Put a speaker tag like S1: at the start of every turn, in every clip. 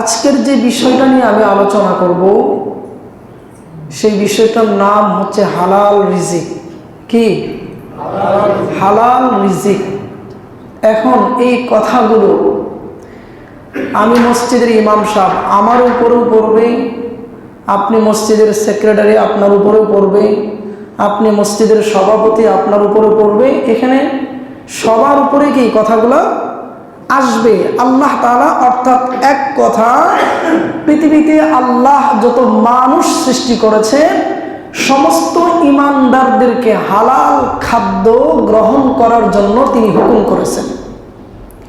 S1: আজকের যে বিষয়টা নিয়ে আমি আলোচনা করব, সেই বিষয়টার নাম হচ্ছে হালাল রিজিক। কি? হালাল রিজিক। এখন এই কথাগুলো আমি মসজিদের ইমাম সাহেব আমার উপরেও পড়বে, আপনি মসজিদের সেক্রেটারি আপনার উপরেও পড়বে, আপনি মসজিদের সভাপতি আপনার উপরেও পড়বে। এখানে সবার উপরে কি কথাগুলো আসবে। আল্লাহ তাআলা অর্থাৎ এক কথা, পৃথিবীতে আল্লাহ যত মানুষ সৃষ্টি করেছে, সমস্ত ইমানদারদেরকে হালাল খাদ্য গ্রহণ করার জন্য তিনি হুকুম করেছেন।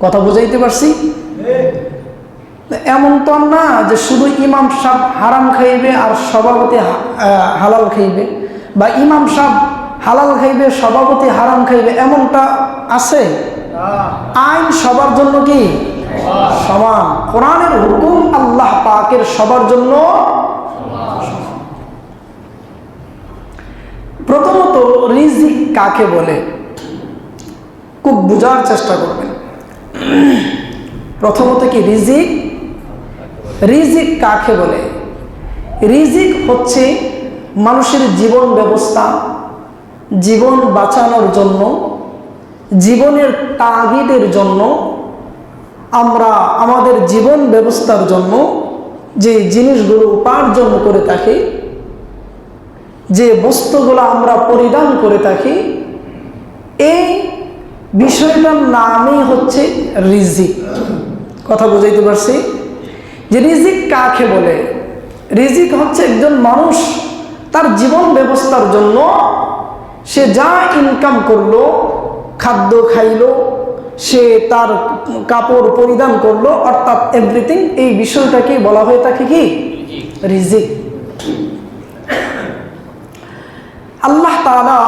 S1: কথা বুঝাইতে পারছি? এমন তো না যে শুধু ইমাম সাহেব হারাম খাইবে আর সভাপতি হালাল খাইবে, বা ইমাম সাহেব হালাল খাইবে, সভাপতি হারাম খাইবে, এমনটা আছে? আইন সবার জন্য কি? সমান। কোরআনের হুকুম আল্লাহ পাকের সবার জন্য প্রথমত রিজিক কাকে বলে? খুব বোঝার চেষ্টা করবেন। প্রথমত কি রিজিক? রিজিক কাকে বলে? রিজিক হচ্ছে মানুষের জীবন ব্যবস্থা, জীবন বাঁচানোর জন্য জীবনের তাগিদের জন্য, আমরা আমাদের জীবন ব্যবস্থার জন্য যে জিনিসগুলো উপার্জন করে থাকি, যে বস্তুগুলো আমরা পরিধান করে থাকি, এই বিষয়টার নামই হচ্ছে রিজিক। কথা বুঝাইতে পারছি? যে রিজিক কাকে বলে? রিজিক হচ্ছে একজন মানুষ তার জীবন ব্যবস্থার জন্য সে যা ইনকাম করল খাদ্য খাইলো, সে তার কাপড় পরিধান করল, অর্থাৎ এভরিথিং এই বিষয়টাকে বলা হয়ে থাকে কি? রিজিক। আল্লাহ তাআলা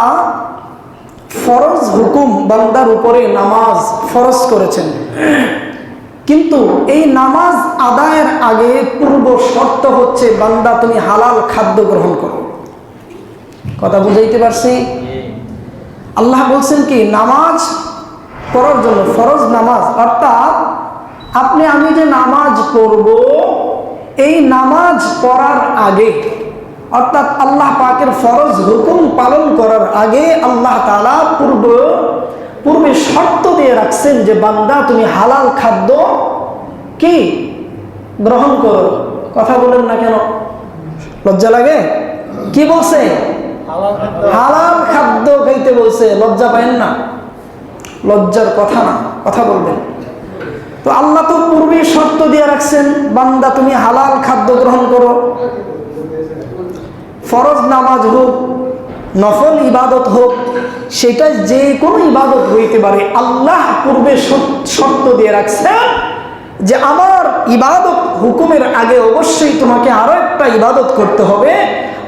S1: ফরজ হুকুম বান্দার উপরে নামাজ ফরজ করেছেন। কিন্তু এই নামাজ আদায়ের আগে পূর্ব শর্ত হচ্ছে, বান্দা তুমি হালাল খাদ্য গ্রহণ করো। কথা বুঝাইতে পারছি? আল্লাহ বলছেন কি নামাজ পড়ার জন্য ফরজ নামাজ অর্থাৎ আপনি আমি যে নামাজ পড়ব এই নামাজ পড়ার আগে অর্থাৎ আল্লাহ পাকের ফরজ হুকুম পালন করার আগে আল্লাহ তালা পূর্ব পূর্বে শর্ত দিয়ে রাখছেন যে বান্দা তুমি হালাল খাদ্য কি গ্রহণ করো? কথা বলেন না কেন? লজ্জা লাগে? কি বলছে? হালাল খাদ্য। বলছে লজ্জা পাইন না। লজ্জার কথা না, কথা বলবেন। তো আল্লাহ তো পূর্বে শর্ত দিয়ে রাখছেন, বান্দা, তুমি হালাল খাদ্য গ্রহণ করো। ফরজ নামাজ হোক, নফল ইবাদত হোক সেটা যে কোনো ইবাদত হইতে পারে। আল্লাহ পূর্বে শর্ত- শর্ত দিয়ে রাখছেন যে, আমার ইবাদত হুকুমের আগে অবশ্যই তোমাকে আরও একটা ইবাদত করতে হবে,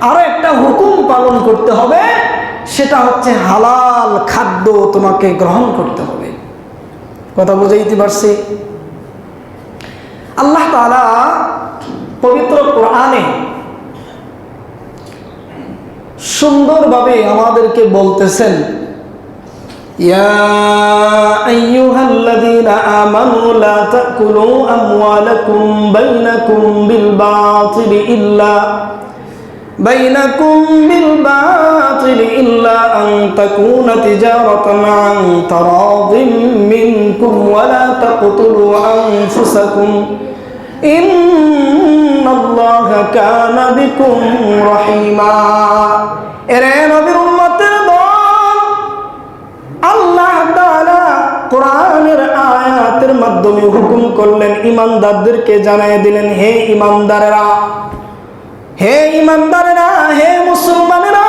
S1: আরও একটা হুকুম পালন করতে হবে সেটা হচ্ছে হালাল খাদ্য তোমাকে গ্রহণ করতে হবে। কথা বুঝাইতে পারছি? আল্লাহ তাআলা পবিত্র কোরআনে সুন্দরভাবে আমাদেরকে বলতেছেন يا بينكم بالباطل إلا بينكم بالباطل إلا أن تكون تجارة عن تراض منكم ولا تقتلوا أنفسكم إن الله كان بكم رحيما এরে নবীর উম্মতের দল আল্লাহ তাআলা কোরআনের আয়াতের মাধ্যমে হুকুম করলেন ইমানদারদেরকে জানাই দিলেন হে ইমানদারেরা হে ইমানদারেরা, হে মুসলমানেরা,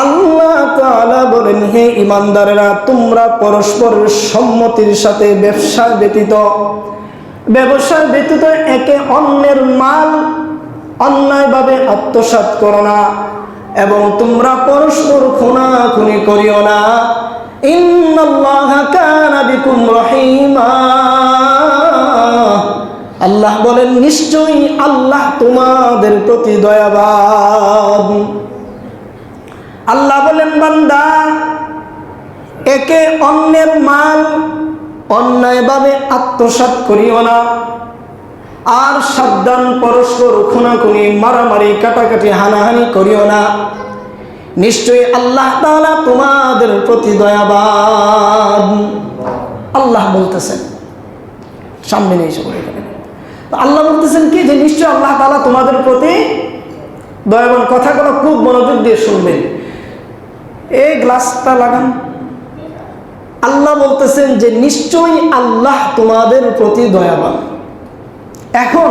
S1: আল্লাহ তাআলা বলেন, হে ইমানদারেরা, তোমরা পরস্পরের সম্মতির সাথে ব্যবসা ব্যতীত ব্যবসা ব্যতীত একে অন্যের মাল অন্যায়ভাবে আত্মসাৎ করো না এবং তোমরা পরস্পর খুনাখুনি করিও না। ইন্নাল্লাহা কানা বিকুম রহিমা। আল্লাহ বলেন, নিশ্চয়ই আল্লাহ তোমাদের প্রতি দয়াবান। আল্লাহ বলেন, বান্দা, একে অন্যের মাল অন্যায়ভাবে আত্মসাৎ করিও না। আর সাবধান, পরস্পর খুনাখুনি, মারামারি, কাটাকাটি, হানাহানি করিও না। নিশ্চয়ই আল্লাহ তালা তোমাদের প্রতি দয়াবান। আল্লাহ বলতেছেন, সামনে নিয়ে আল্লাহ বলতেছেন কি যে নিশ্চয় আল্লাহ তাআলা তোমাদের প্রতি দয়াবান কথাগুলো খুব মনোযোগ দিয়ে শুনবেন। এই গ্লাসটা লাগান। আল্লাহ বলতেছেন যে নিশ্চয়ই আল্লাহ তোমাদের প্রতি দয়াবান। এখন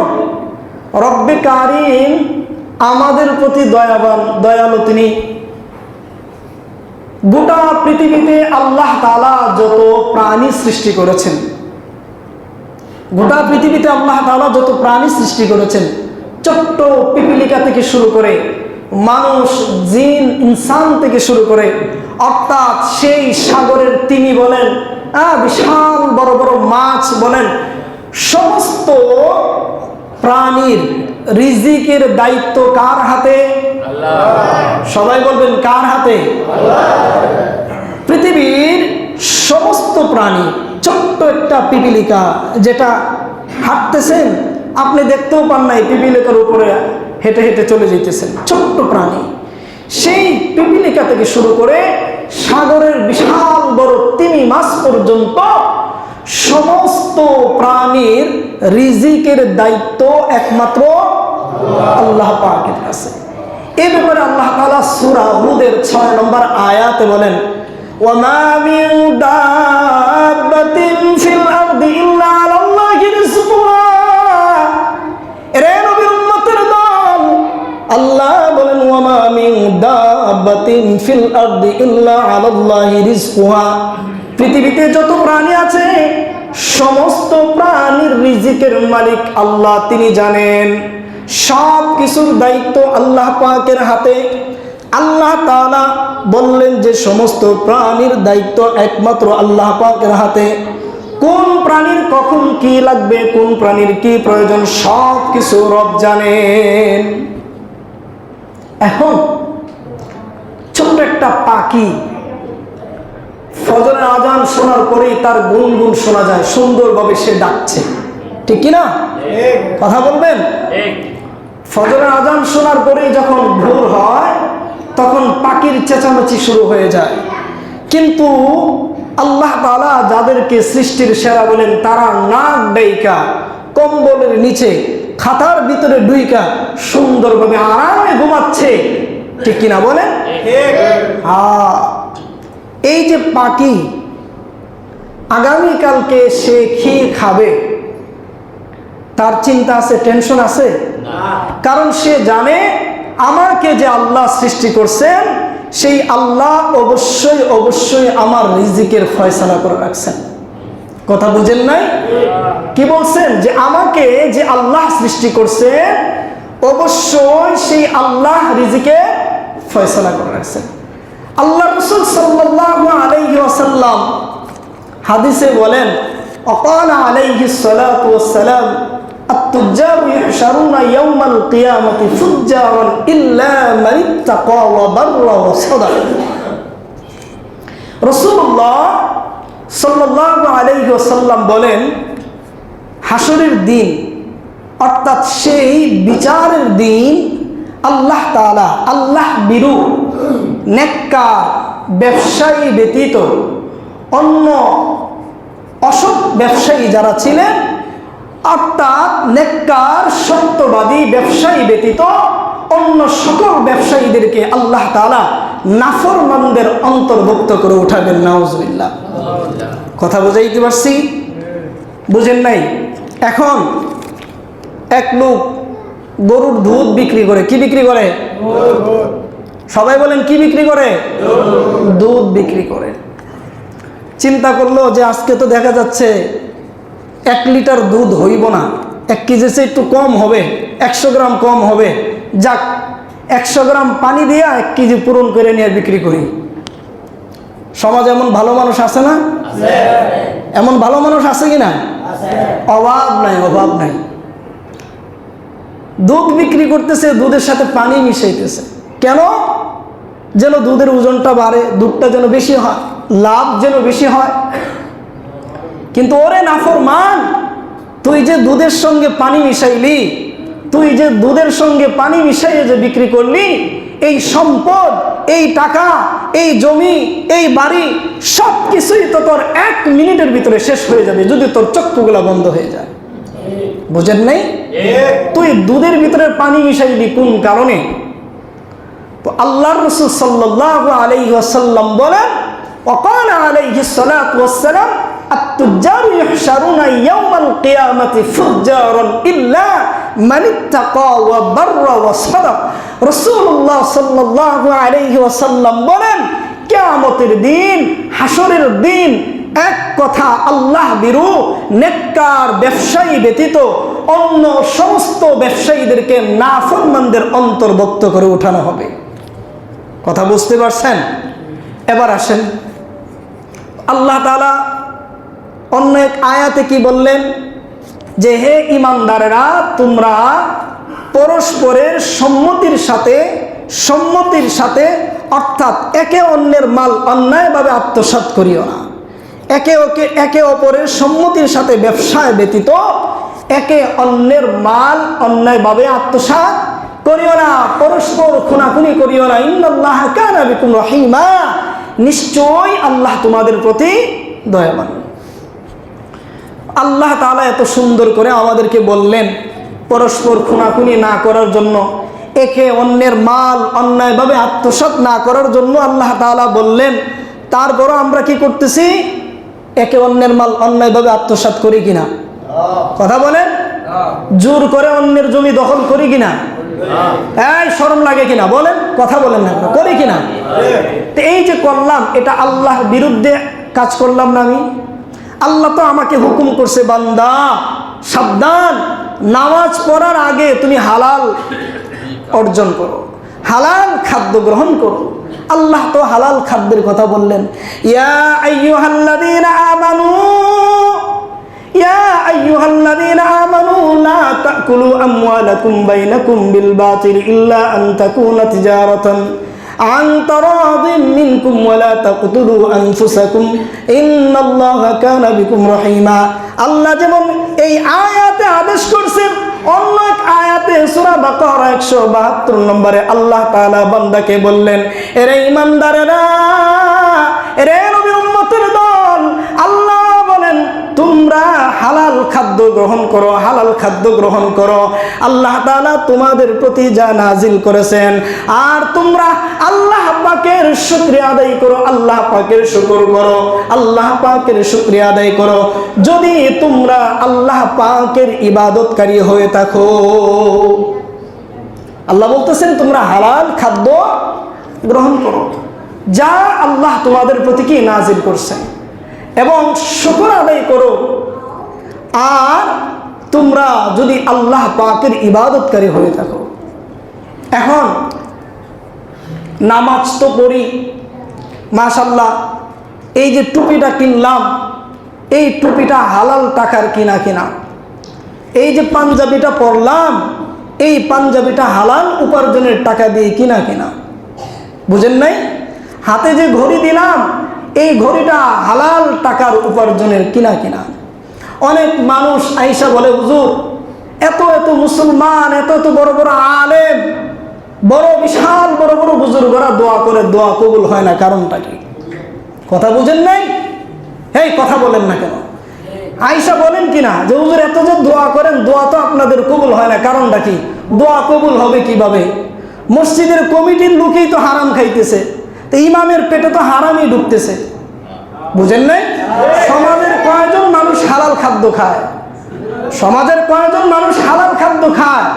S1: রব্বে কারিম আমাদের প্রতি দয়াবান, দয়ালু তিনি। গোটা পৃথিবীতে আল্লাহ তালা যত প্রাণী সৃষ্টি করেছেন গোটা পৃথিবীতে আল্লাহ তালা যত প্রাণী সৃষ্টি করেছেন ছোট্ট পিপিলিকা থেকে শুরু করে মানুষ জিন ইনসান থেকে শুরু করে অর্থাৎ সেই সাগরের তিনি বলেন আহ, বিশাল বড় বড় মাছ বলেন সমস্ত প্রাণীর রিজিকের দায়িত্ব কার হাতে? সবাই বলবেন কার হাতে? পৃথিবীর সমস্ত প্রাণী ছোট্ট একটা পিপিলিকা যেটা হাঁটতেছেন, আপনি দেখতেও পান নাই পিপিলিকার উপরে হেঁটে হেঁটে চলে যেতেছেন ছোট্ট প্রাণী। সেই পিপিলিকা থেকে শুরু করে সাগরের বিশাল বড় তিমি মাছ পর্যন্ত সমস্ত প্রাণীর রিজিকের দায়িত্ব একমাত্র আল্লাহ পাকের কাছে। এ ব্যাপারে আল্লাহ তাআলা সূরা হুদের 6 নম্বর আয়াতে বলেন ওয়ামা আল্লাহ বলেন, ওয়ামা মিন দাব্বাতিন ফিল আরদি ইল্লা আলাল্লাহি রিজকুহা। পৃথিবীতে যত প্রাণী আছে, সমস্ত প্রাণীর রিজিকের মালিক আল্লাহ, তিনি জানেন। সব কিছুর দায়িত্ব আল্লাহ পাকের হাতে। আল্লাহ তাআলা বললেন যে, সমস্ত প্রাণীর দায়িত্ব একমাত্র আল্লাহ পাকের হাতে। কোন প্রাণীর কখন কি লাগবে, কোন প্রাণীর কি প্রয়োজন, সব কিছু রব জানেন। এখন ছোট্ট একটা পাখি ফজরের আজান শোনার পরেই তার গুনগুন শোনা যায় সুন্দরভাবে সে ডাকছে। ঠিক কি না? কথা বলবেন? ফজরের আজান শোনার পরেই যখন ভোর হয় তখন পাখির চেঁচামেচি শুরু হয়ে যায়। কিন্তু আল্লাহ তাআলা যাদেরকে সৃষ্টির সেরা বলেন তারা নাক ডাইকা কম্বলের নিচে খাতার ভিতরে ডুইকা সুন্দরভাবে আরামে ঘুমাচ্ছে। ঠিক কিনা বলেন? হ্যাঁ। এই যে পাখি আগামীকালকে সে খেয়ে খাবে? তার চিন্তা আছে টেনশন আছে? কারণ সে জানে আমাকে যে আল্লাহ সৃষ্টি করছেন সেই আল্লাহ অবশ্যই অবশ্যই আমার রিজিকের ফয়সালা করে রাখছেন। কথা বুঝেন নাই? কি বলছেন যে আমাকে যে আল্লাহ সৃষ্টি করছেন অবশ্যই সেই আল্লাহ রিজিকে ফয়সালা করে রাখছেন আল্লাহ রসুল সাল্লাল্লাহু আলাইহি ওয়াসাল্লাম হাদিসে বলেন অকাল আলাইহি সালাতু ওয়াসসালাম التجار يحشرون يوم القيامة فجارا إلا من اتقى وبر وصدق রসুল্লাহ সাল্লাল্লাহু আলাইহি ওয়াসাল্লাম বলেন হাসরের দিন অর্থাৎ সেই বিচারের দিন আল্লাহ তাআলা আল্লাহ বিরু নেককার ব্যবসায়ী ব্যতীত অন্য অসৎ ব্যবসায়ী যারা ছিলেন অর্থাৎ নেককার সত্যবাদী ব্যবসায়ী ব্যতীত অন্য সকল ব্যবসায়ীদেরকে আল্লাহ তাআলা নাফরমানদের অন্তর্ভুক্ত করে উঠাবেন নাউজুবিল্লাহ। কথা বুঝাইতে পারছি? বুঝেন নাই? এখন এক লোক গরুর দুধ বিক্রি করে কি বিক্রি করে? সবাই বলেন কি বিক্রি করে? দুধ বিক্রি করে। চিন্তা করল যে আজকে তো দেখা যাচ্ছে এক লিটার দুধ হইব না। এক কেজি চেয়ে একটু কম হবে একশো গ্রাম কম হবে। যাক একশো গ্রাম পানি দিয়া এক কেজি পূরণ করে নিয়ে বিক্রি করি। সমাজ এমন ভালো মানুষ আছে না? এমন ভালো মানুষ আছে কি না? অভাব নাই অভাব নাই। দুধ বিক্রি করতেছে, দুধের সাথে পানি মিশাইতেছে। কেন? যেন দুধের ওজনটা বাড়ে, দুধটা যেন বেশি হয়, লাভ যেন বেশি হয়। কিন্তু ওরে নাফর মান তুই যে দুধের সঙ্গে পানি মিশাইলি তুই যে দুধের সঙ্গে পানি মিশাইয়ে যে বিক্রি করলি, এই সম্পদ, এই টাকা, এই জমি, এই বাড়ি সব কিছুই তো তোর এক মিনিটের ভিতরে শেষ হয়ে যাবে যদি তোর চক্ষুগুলো বন্ধ হয়ে যায়। বুঝেন নাই? তুই দুধের ভিতরে পানি মিশাইলি কোন কারণে? তো আল্লাহ রসুল সাল্লাহ আলাইসাল্লাম বলেন অকাল আলাইহি সালাম ইয়াহশারুনা ইয়াউমাল কিয়ামাতি ফুজারান ইল্লা রসুল্লাহ বলেন দিন হাসরের দিন এক কথা আল্লাহ ব্যবসায়ী ব্যতীত অন্য সমস্ত ব্যবসায়ীদেরকে নাফরমানদের অন্তর্ভুক্ত করে উঠানো হবে। কথা বুঝতে পারছেন? এবার আসেন। আল্লাহ অন্য এক আয়াতে কি বললেন? যে হে ইমানদারেরা, তোমরা পরস্পরের সম্মতির সাথে সম্মতির সাথে, অর্থাৎ একে অন্যের মাল অন্যায়ভাবে আত্মসাৎ করিও না। একে ওকে, একে অপরের সম্মতির সাথে ব্যবসায় ব্যতীত, একে অন্যের মাল অন্যায়ভাবে আত্মসাৎ করিও না। পরস্পর খুনাখুনি করিও না। ইন্নাল্লাহ কানা বিকুম রহিমা। নিশ্চয়ই আল্লাহ তোমাদের প্রতি দয়াবান। আল্লাহ তাআলা এত সুন্দর করে আমাদেরকে বললেন, পরস্পর খুনাখুনি না করার জন্য, একে অন্যের মাল অন্যায়ভাবে আত্মসাৎ না করার জন্য আল্লাহ তাআলা বললেন, তারপরও আমরা কি করতেছি? একে অন্যের মাল অন্যায়ভাবে আত্মসাৎ করি কিনা? কথা বলেন? জোর করে অন্যের জমি দখল করি কিনা? এই শরম লাগে কিনা? বলেন, কথা বলেন না করি কিনা? তো এই যে করলাম, এটা আল্লাহর বিরুদ্ধে কাজ করলাম না আমি? আল্লাহ তো আমাকে হুকুম করছে, বান্দা, সাবধান। নামাজ পড়ার আগে তুমি হালাল অর্জন করো। হালাল খাদ্য গ্রহণ করো। আল্লাহ তো হালাল খাদ্যের কথা বললেন। ইয়া আইয়ুহাল্লাযীনা আমানু, ইয়া আইয়ুহাল্লাযীনা আমানু, লা তাকুলু আমওয়ালাকুম বাইনাকুম বিল বাতিল ইল্লা আন তাকুনা তিজারাতান। عن تراض منكم ولا تقتلوا أنفسكم إن الله كان بكم رحيما আল্লাহ যেমন এই আয়াতে আদেশ করছেন অন্য এক আয়াতে সূরা বাকারা 172 নম্বরে আল্লাহ তাআলা বান্দাকে বললেন এরে ঈমানদারেরা এরে নবী উম্মতের দল আল্লাহ বলেন তোমরা হালাল খাদ্য গ্রহণ করো, হালাল খাদ্য গ্রহণ করো। আল্লাহ তাআলা তোমাদের প্রতি যা নাজিল করেছেন, আর তোমরা আল্লাহ পাকের শুকরিয়া আদায় করো, আল্লাহ পাকের শুকর করো, আল্লাহ পাকের শুকরিয়া আদায় করো। যদি তোমরা আল্লাহ পাকের ইবাদতকারী হয়ে থাকো, আল্লাহ বলতেছেন, তোমরা হালাল খাদ্য গ্রহণ করো। যা আল্লাহ তোমাদের প্রতি কি নাজিল করছেন। এবং শুকর আদায় করো আর তোমরা যদি আল্লাহ পাকের ইবাদতকারী হয়ে থাকো। এখন নামাজ তো পড়ি মাশাল্লাহ এই যে টুপিটা কিনলাম, এই টুপিটা হালাল টাকার কিনা কিনা, এই যে পাঞ্জাবিটা পরলাম, এই পাঞ্জাবিটা হালাল উপার্জনের টাকা দিয়ে কিনা কিনা, বুঝেন নাই? হাতে যে ঘড়ি দিলাম, এই ঘড়িটা হালাল টাকার উপার্জনের কিনা কিনা। অনেক মানুষ আইসা বলে, হুজুর, এত এত মুসলমান, এত এত বড় বড় আলেম, বড় বিশাল, বড় বড় বুজুর্গরা দোয়া করে, দোয়া কবুল হয় না, কারণটা কি? কথা বুঝেন নাই? এই কথা বলেন না কেন? আইসা বলেন কিনা যে হুজুর, এত যে দোয়া করেন, দোয়া তো আপনাদের কবুল হয় না, কারণটা কি? দোয়া কবুল হবে কীভাবে? মসজিদের কমিটির লোকেই তো হারাম খাইতেছে, তো ইমামের পেটে তো হারামই ঢুকতেছে। বুঝেন নাই? কয়জন মানুষ হালাল খাদ্য খায়। সমাজের কয়জন মানুষ হালাল খাদ্য খায়?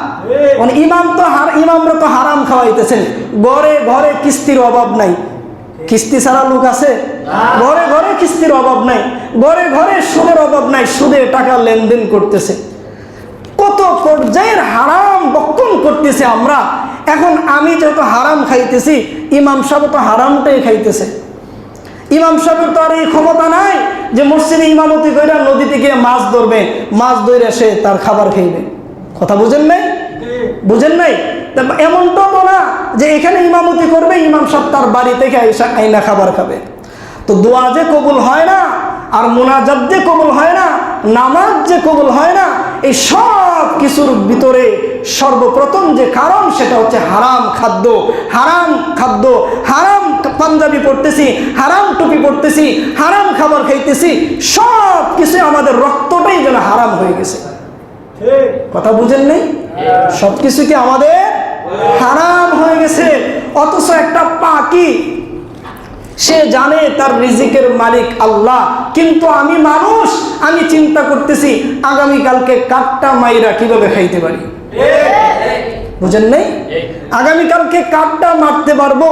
S1: মানে ইমাম তো হার ইমামরা তো হারাম খাওয়াইতেছেন। ঘরে ঘরে কিস্তির অভাব নাই। কিস্তি ছাড়া লোক আছে? ঘরে ঘরে কিস্তির অভাব নাই। ঘরে ঘরে সুদের অভাব নাই। সুদে টাকা লেনদেন করতেছে। কত পর্যায়ের হারাম বক্ষণ করতেছে আমরা। এখন আমি যত হারাম খাইতেছি, ইমাম সাহেব তো হারামটাই খাইতেছে। ইমাম সাহেবের তো আর এই ক্ষমতা নাই যে মসজিদে ইমামতি করে নদীতে গিয়ে মাছ ধরবে। মাছ ধরে সে তার খাবার খেয়েবে কথা বুঝেন নাই? বুঝেন নাই? তা এমনটাও তো না যে এখানে ইমামতি করবে, ইমাম সাহেব তার বাড়ি থেকে আইনা খাবার খাবে। তো দোয়া যে কবুল হয় না, আর মোনাজাত যে কবুল হয় না, নামাজ যে কবুল হয় না, এই সব কিছুর ভিতরে সর্বপ্রথম যে কারণ সেটা হচ্ছে হারাম খাদ্য। হারাম খাদ্য, হারাম পাঞ্জাবি পড়তেছি হারাম টুপি পড়তেছি হারাম খাবার খাইতেছি সব কিছু আমাদের রক্তটাই যেন হারাম হয়ে গেছে। কথা বুঝেন নেই? সব কিছু কি আমাদের হারাম হয়ে গেছে? অথচ একটা পাখি সে জানে তার রিজিকের মালিক আল্লাহ কিন্তু আমি মানুষ আমি চিন্তা করতেছি আগামীকালকে কাঠটা মাইরা কীভাবে খাইতে পারি? বুঝেন নাই? আগামীকালকে কারটা মারতে পারব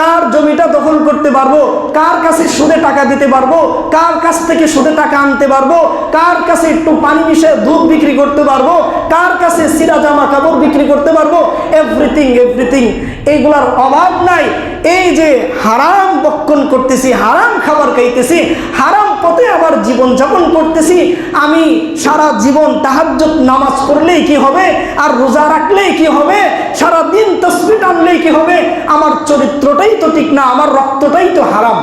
S1: কার জমিটা দখল করতে পারব কার কাছে সুদে টাকা দিতে পারব কার কাছ থেকে সুদে টাকা আনতে পারব কার কাছে একটু পানি মিশে দুধ বিক্রি করতে পারব কার কাছে সিরা জামা কাপড় বিক্রি করতে পারব এভরিথিং এভরিথিং এইগুলার অভাব নাই। এই যে হারাম বক্ষণ করতেছি হারাম খাবার খাইতেছি হারাম পথে আবার জীবন যাপন করতেছি আমি সারা জীবন তাহাজ্জুদ নামাজ পড়লেই কি হবে? আর রোজা রাখলেই কি হবে? সারা দিন তসবি টানলেই কি হবে? আমার চরিত্রটাই তো ঠিক না আমার রক্তটাই তো হারাম।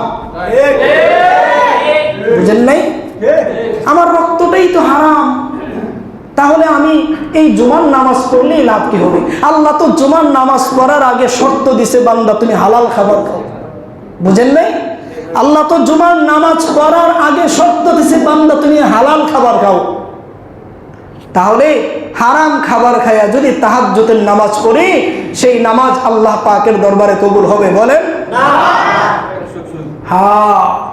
S1: বুঝেন নাই? আমার রক্তটাই তো হারাম। তাহলে আমি এই জুমার নামাজ পড়লেই লাভ কি হবে? আল্লাহ তো জুমার নামাজ পড়ার আগে শর্ত দিছে বান্দা তুমি হালাল খাবার খাও। বুঝেন নাই? আল্লাহ তো জুমার নামাজ পড়ার আগে শর্ত দিছে বান্দা তুমি হালাল খাবার খাও। তাহলে হারাম খাবার খায়া যদি তাহাজ্জুদের নামাজ পড়ি সেই নামাজ আল্লাহ পাকের দরবারে কবুল হবে বলেন? হ্যাঁ।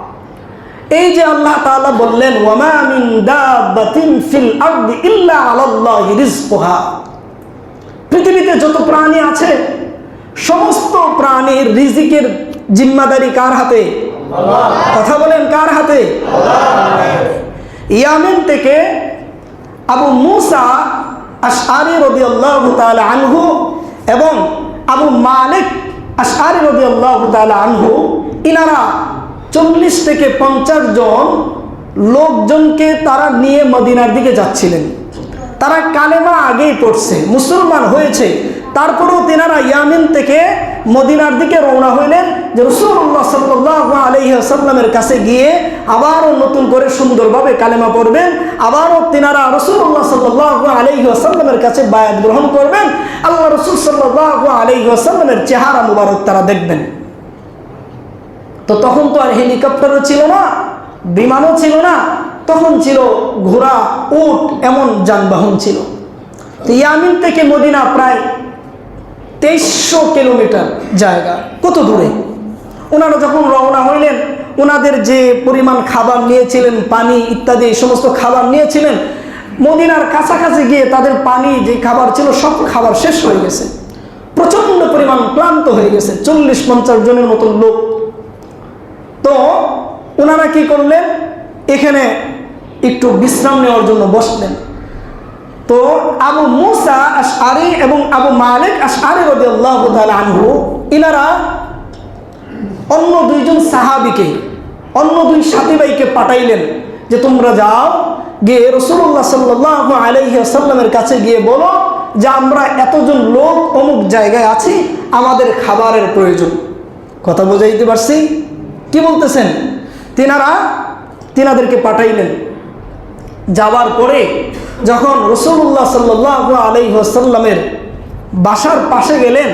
S1: এই যে আল্লাহ তাআলা বললেন ওয়ামা মিন দাব্বাতিন ফিল আরদি ইল্লা আলাল্লাহি রিজকুহা। পৃথিবীতে যত প্রাণী আছে সমস্ত প্রাণীর রিজিকের জিম্মাদারি কার হাতে? কথা বলেন কার হাতে? ইয়ামেন থেকে আবু মুসা আশআরি রাদিয়াল্লাহু তাআলা আনহু এবং আবু মালিক আশআরি রাদিয়াল্লাহু তাআলা আনহু ইনারা চল্লিশ থেকে পঞ্চাশ জন লোকজনকে তারা নিয়ে মদিনার দিকে যাচ্ছিলেন। তারা কালেমা আগেই পড়ছে, মুসলমান হয়েছে। তারপরেও তেনারা ইয়ামিন থেকে মদিনার দিকে রওনা হইলেন যে রসুল্লাহ সাল্লাহ আলহিহাসাল্লামের কাছে গিয়ে আবারও নতুন করে সুন্দরভাবে কালেমা পড়বেন, আবারও তেনারা রসুল্লাহ সাল্লাহ আলহিহাসাল্লামের কাছে বায়াত গ্রহণ করবেন। আল্লাহ রসুল সাল্লাহ আলহিহাসাল্লামের চেহারা মুবারক তারা দেখবেন। তো তখন তো আর হেলিকপ্টারও ছিল না, বিমানও ছিল না, তখন ছিল ঘোড়া, উট, এমন যানবাহন ছিল। তো ইয়ামিন থেকে মদিনা প্রায় তেইশশো কিলোমিটার জায়গা, কত দূরে? ওনারা যখন রওনা হইলেন, ওনাদের যে পরিমাণ খাবার নিয়েছিলেন, পানি ইত্যাদি সমস্ত খাবার নিয়েছিলেন, মদিনার কাছাকাছি গিয়ে তাদের পানি যে খাবার ছিল, সব খাবার শেষ হয়ে গেছে। প্রচণ্ড পরিমাণ ক্লান্ত হয়ে গেছে, চল্লিশ পঞ্চাশ জনের মতো লোক তো ওনারা কি করলেন? এখানে একটু বিশ্রাম নেওয়ার জন্য বসলেন। তো আবু মুসা আশআরি এবং আবু মালিক আশআরি রাদিয়াল্লাহু তাআলা আনহু, ইনারা অন্য দুইজন সাহাবিকে, অন্য দুই সাথী ভাইকে পাঠাইলেন যে তোমরা যাও, গিয়ে রসুল্লাহ সাল্লাহ আলাইহি আসাল্লামের কাছে গিয়ে বলো যে আমরা এতজন লোক অমুক জায়গায় আছি, আমাদের খাবারের প্রয়োজন। কথা বোঝাইতে পারছি? কি বলতেছেন? তিনারা তিনাদেরকে পাঠাইলেন। যাওয়ার পরে যখন রসুল্লাহ সাল্লাহ আলাইসাল্লামের বাসার পাশে গেলেন,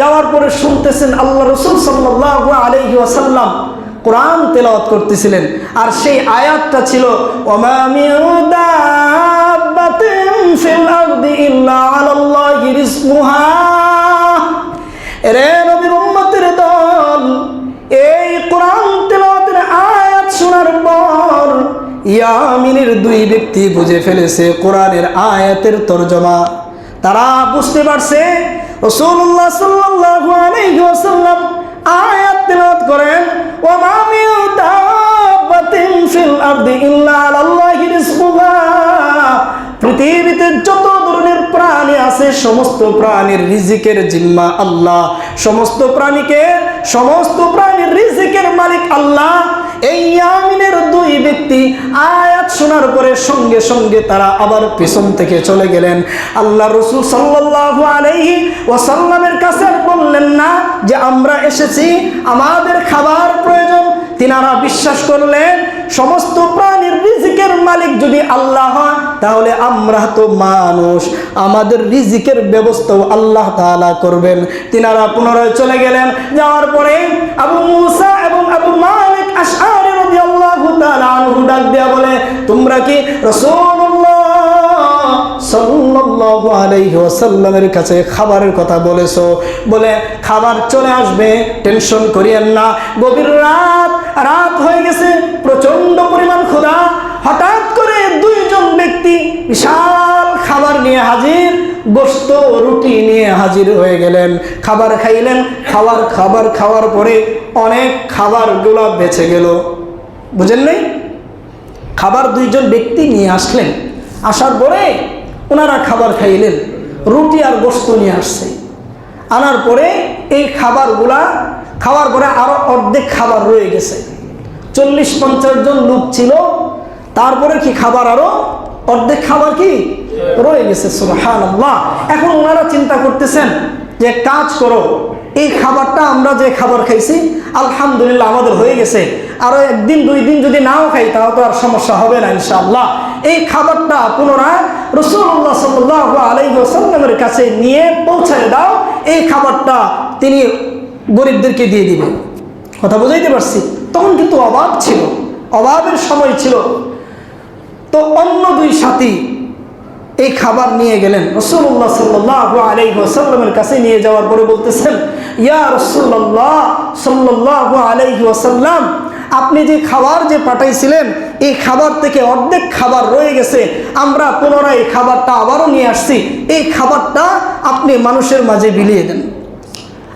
S1: যাওয়ার পরে শুনতেছেন আল্লাহ রসুল সাল্লাহ আলাইহি আসাল্লাম কোরআন তেলাওয়াত করতেছিলেন। আর সেই আয়াতটা ছিল, ওমা ইয়ামিনের দুই ব্যক্তি বুঝে ফেলেছে কোরআনের আয়াতের তর্জমা। তারা বুঝতে পারছে আয়াত করেন পৃথিবীতে যত ধরনের প্রাণী আছে, সমস্ত প্রাণীর রিজিকের জিম্মা আল্লাহ। সমস্ত প্রাণীকে, সমস্ত প্রাণীর রিজিকের মালিক আল্লাহ। এই ইয়ামিনের দুই ব্যক্তি আয়াত শোনার পরে সঙ্গে সঙ্গে তারা আবার পেছন থেকে চলে গেলেন। আল্লাহ রসুল সাল্লাহ আলাইহি ওয়াসাল্লামের কাছে বললেন না যে আমরা এসেছি, আমাদের খাবার প্রয়োজন। তিনারা বিশ্বাস করলেন, সমস্ত প্রাণীর রিজিকের মালিক যদি আল্লাহ হয় তাহলে আমরা তো মানুষ। আমাদের রিজিকের ব্যবস্থাও আল্লাহ তাআলা করবেন। তিনারা পুনরায় চলে গেলেন। যাওয়ার পরে আবু মুসা এবং আবু মালিক আনহু ডাক দেয়া বলে, তোমরা কি রাসূলুল্লাহ সাল্লাল্লাহু কাছে খাবারের কথা বলেছ? বলে, খাবার চলে আসবে, টেনশন করিয়েন না। গভীর রাত রাত হয়ে গেছে। প্রচণ্ড পরিমাণ ক্ষুধা। হঠাৎ ব্যক্তি বিশাল খাবার নিয়ে হাজির, গোস্ত, রুটি নিয়ে হাজির হয়ে গেলেন। খাবার খাইলেন খাবার খাবার খাওয়ার পরে অনেক খাবারগুলো বেঁচে গেল। বুঝেন নাই? খাবার দুইজন ব্যক্তি নিয়ে আসলেন। আসার পরে ওনারা খাবার খাইলেন, রুটি আর গোস্ত নিয়ে আসছে। আনার পরে এই খাবারগুলা, খাওয়ার পরে আরও অর্ধেক খাবার রয়ে গেছে। চল্লিশ পঞ্চাশ জন লোক ছিল, তারপরে কি খাবার আরও অর্ধেক খাবার কি? রয়ে গেছে এখন ওনারা চিন্তা করতেছেন যে কাজ করো, এই খাবারটা আমরা যে খাবার খাইছি, আলহামদুলিল্লাহ আমাদের হয়ে গেছে। আরও একদিন, দুই দিন যদি নাও খাই তাহলে তো আর সমস্যা হবে না, ইনশাআল্লাহ। এই খাবারটা পুনরায় রসুল্লাহ সাল্লাহ আলাইসাল্লামের কাছে নিয়ে পৌঁছায় দাও, এই খাবারটা তিনি গরিবদেরকে দিয়ে দিবেন। কথা বুঝাইতে পারছি? তখন কিন্তু অভাব ছিল, অভাবের সময় ছিল। তো অন্য দুই সাথী এই খাবার নিয়ে গেলেন। রসুল্লাহ সাল্লাহ আলাইসাল্লামের কাছে নিয়ে যাওয়ার পরে বলতেছেন, ইয়া রসুল্লাহ সাল্লাহ ওয়াসাল্লাম, আপনি যে খাবার যে পাঠাইছিলেন, এই খাবার থেকে অর্ধেক খাবার রয়ে গেছে। আমরা পুনরায় এই খাবারটা আবারও নিয়ে আসছি। এই খাবারটা আপনি মানুষের মাঝে বিলিয়ে দেন।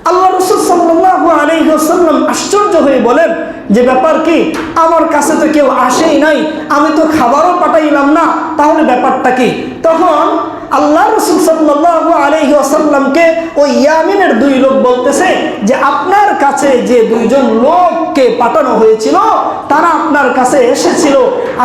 S1: আল্লাহ রসুল সাল্লাহ আলহিহাসাল্লাম আশ্চর্য হয়ে বলেন যে ব্যাপার কি? আমার কাছে তো কেউ আসেই নাই, আমি তো খাবারও পাঠাইলাম না, তাহলে ব্যাপারটা কি? তখন আল্লাহ রসুল সাল্লাহ আলহি আসাল্লামকে ওই ইয়ামিনের দুই লোক বলতেছে যে, আপনার কাছে যে দুইজন লোককে পাঠানো হয়েছিল, তারা আপনার কাছে এসেছিল।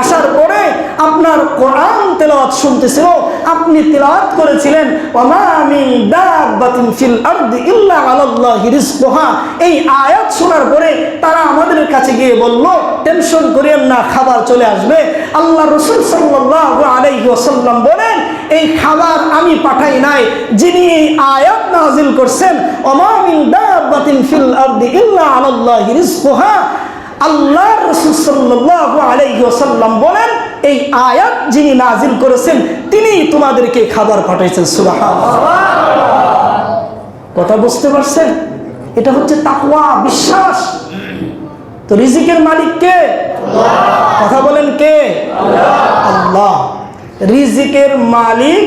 S1: আসার পরে আপনার কোরআন তেলাওয়াত শুনতেছিল আপনি তেলাওয়াত করেছিলেন, ওমা মিন দাব্বাতিন ফিল আরদি ইল্লা আলাল্লাহি রিজকুহা। এই আয়াত শোনার পরে তারা আমাদের কাছে গিয়ে বলল, টেনশন করিয়েন না, খাবার চলে আসবে। আল্লাহ রসুল সাল্লাল্লাহু আলাইহি ওয়াসাল্লাম বলেন, এই খাবার আমি পাঠাই নাই, যিনি এই আয়াত নাজিল করছেন, ওমা মিন দাব্বাতিন ফিল আরদি ইল্লা আলাল্লাহি রিজকুহা। আল্লাহ রসুল সাল্লাল্লাহু আলাইহি ওয়াসাল্লাম বলেন এই আয়াত যিনি নাজিল করেছেন তিনি তোমাদেরকে খাবার পাঠাইছেন সুবাহ কথা বুঝতে পারছেন? এটা হচ্ছে তাকুয়া বিশ্বাস। তো রিজিকের মালিক কে? কথা বলেন কে? আল্লাহ। রিজিকের মালিক